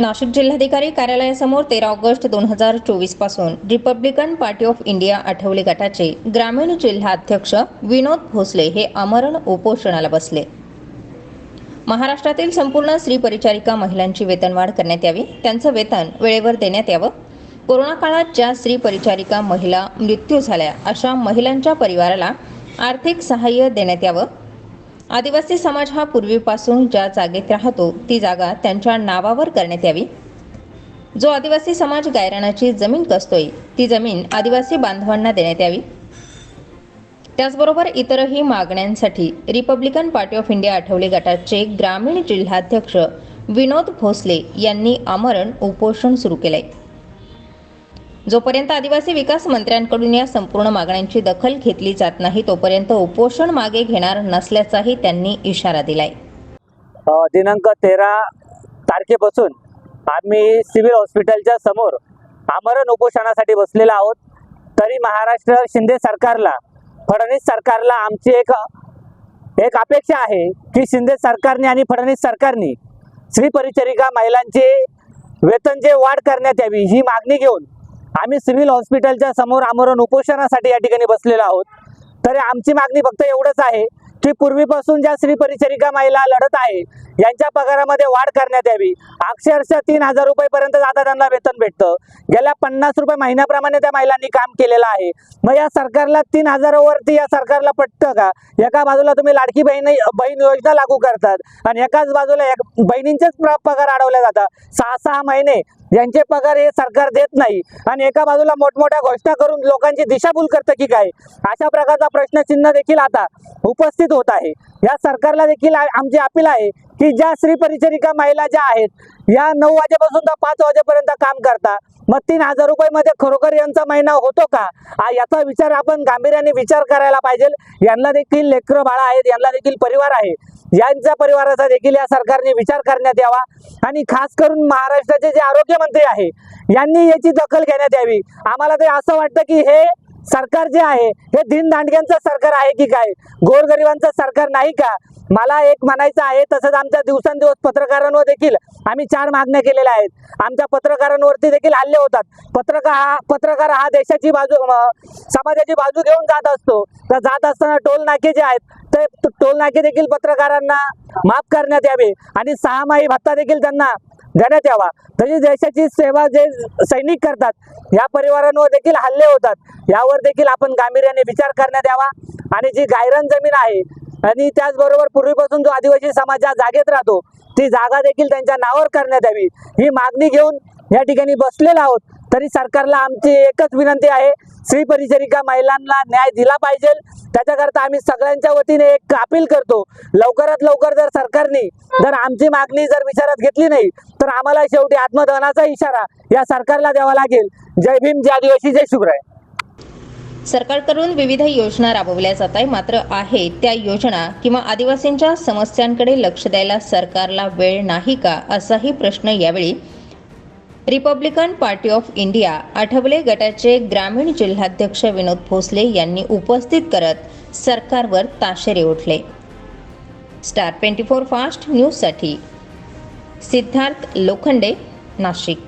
नाशिक जिल्हाधिकारी कार्यालयासमोर तेरा ऑगस्ट दोन हजार चोवीसपासून republican party of India Athawale गटाचे ग्रामीण जिल्हा अध्यक्ष विनोद भोसले हे आमरण उपोषणाला बसले. महाराष्ट्रातील संपूर्ण स्त्री परिचारिका महिलांची वेतनवाढ करण्यात यावी त्यांचं वेतन वेळेवर देण्यात यावं. कोरोना काळात ज्या स्त्री परिचारिका महिला मृत्यू झाल्या अशा महिलांच्या परिवाराला आर्थिक सहाय्य देण्यात यावं. आदिवासी समाज हा पूर्वीपासून ज्या जागेत राहतो ती जागा त्यांच्या नावावर करण्यात यावी. जो आदिवासी समाज गायरानाची जमीन कसतोय ती जमीन आदिवासी बांधवांना देण्यात यावी. त्याचबरोबर इतरही मागण्यांसाठी republican party of India Athawale गटाचे ग्रामीण जिल्हाध्यक्ष विनोद भोसले यांनी आमरण उपोषण सुरू केलंय. जोपर्यंत आदिवासी विकास मंत्र्यांकडून या संपूर्ण मागण्यांची दखल घेतली जात नाही तोपर्यंत उपोषण मागे घेणार नसल्याचाही त्यांनी इशारा दिलाय. दिनांक तेरा तारखेपासून आम्ही सिव्हिल हॉस्पिटलच्या समोर आमरण उपोषणासाठी बसलेलो आहोत. तरी महाराष्ट्र शिंदे सरकारला फडणवीस सरकारला आमची एक एक अपेक्षा आहे की शिंदे सरकारने आणि फडणवीस सरकारने स्त्री परिचारिका महिलांचे वेतन जे वाढ करण्यात यावी ही मागणी घेऊन आम्ही सिव्हिल हॉस्पिटलच्या समोर आमरण उपोषणासाठी या ठिकाणी बसलेलो आहोत. तर आमची मागणी फक्त एवढंच आहे की पूर्वीपासून ज्या स्त्री परिचारिका महिला लढत आहे यांच्या पगारामध्ये वाढ करण्यात यावी. अक्षरशः तीन हजार रुपयेपर्यंत आता त्यांना वेतन भेटतं. गेल्या पन्नास रुपये महिन्याप्रमाणे त्या महिलांनी काम केलेलं आहे. मग या सरकारला तीन हजारावरती या सरकारला पटतं का? एका बाजूला तुम्ही लाडकी बहीण बहीण योजना लागू करतात आणि एकाच बाजूला एक बहिणींचेच प्र- पगार अडवले जातात. सहा सहा महिने यांचे पगार हे सरकार देत नाही. आणि एका बाजूला मोठमोठ्या घोषणा करून लोकांची दिशाभूल करतं की काय? अशा प्रकारचा प्रश्नचिन्ह देखील आता उपस्थित होत आहे. या सरकारला देखील आमची अपील आहे की ज्या स्त्री परिचारिका महिला ज्या आहेत या नऊ वाजेपासून तर पाच वाजेपर्यंत काम करता. मग तीन हजार रुपयेमध्ये खरोखर यांचा महिना होतो का? याचा विचार आपण गांभीर्याने विचार करायला पाहिजे. यांना देखील लेकरं बाळा आहेत यांना देखील परिवार आहे. यांच्या परिवाराचा देखील या सरकारने विचार करण्यात यावा. आणि खास करून महाराष्ट्राचे जे आरोग्यमंत्री आहे यांनी याची दखल घेण्यात यावी. आम्हाला ते असं वाटतं की हे सरकार जे आहे हे दिनदांडग्यांचं सरकार आहे की काय? गोरगरिबांचं सरकार नाही का? मला एक म्हणायचं आहे तसंच आमच्या दिवसांदिवस पत्रकारांवर देखील आम्ही चार मागण्या केलेल्या आहेत. आमच्या पत्रकारांवरती देखील हल्ले होतात. पत्रकार हा पत्रकार हा देशाची बाजू समाजाची बाजू घेऊन जात असतो. तर जात असताना टोल नाके जे आहेत साहेब टोल नाके देखील पत्रकारांना माफ करण्यात यावे आणि सहामाही भत्ता देखील त्यांना देण्यात यावा. तसेच देशाची सेवा जे सैनिक करतात या परिवारांवर देखील हल्ले होतात. यावर देखील आपण गांभीर्याने विचार करण्यात यावा. आणि जी गायरन जमीन आहे आणि त्याचबरोबर पूर्वीपासून जो आदिवासी समाज ज्या जागेत राहतो ती जागा देखील त्यांच्या नावावर करण्यात यावी. ही मागणी घेऊन या ठिकाणी बसलेला आहोत. तरी सरकारला आमची एकच विनंती आहे स्त्री परिचारिका महिलांना न्याय दिला पाहिजे. त्याच्याकरता आम्ही सगळ्यांच्या वतीने एक अपील करतो. लवकरात लवकर जर सरकारने जर आमची मागणी जर विचारात घेतली नाही तर आम्हाला शेवटी आत्मदहनाचा इशारा या सरकारला द्यावा लागेल. जय भीम जय आदिवासी जय शुभ्राय. सरकारकडून विविध योजना राबवल्या जात आहे मात्र आहे त्या योजना किंवा आदिवासींच्या समस्यांकडे लक्ष द्यायला सरकारला वेळ नाही का असाही प्रश्न यावेळी republican party of India Athawale गटाचे ग्रामीण जिल्हाध्यक्ष विनोद भोसले यांनी उपस्थित करत सरकारवर ताशेरे उठले स्टार ट्वेंटी फोर फास्ट न्यूजसाठी सिद्धार्थ लोखंडे नाशिक.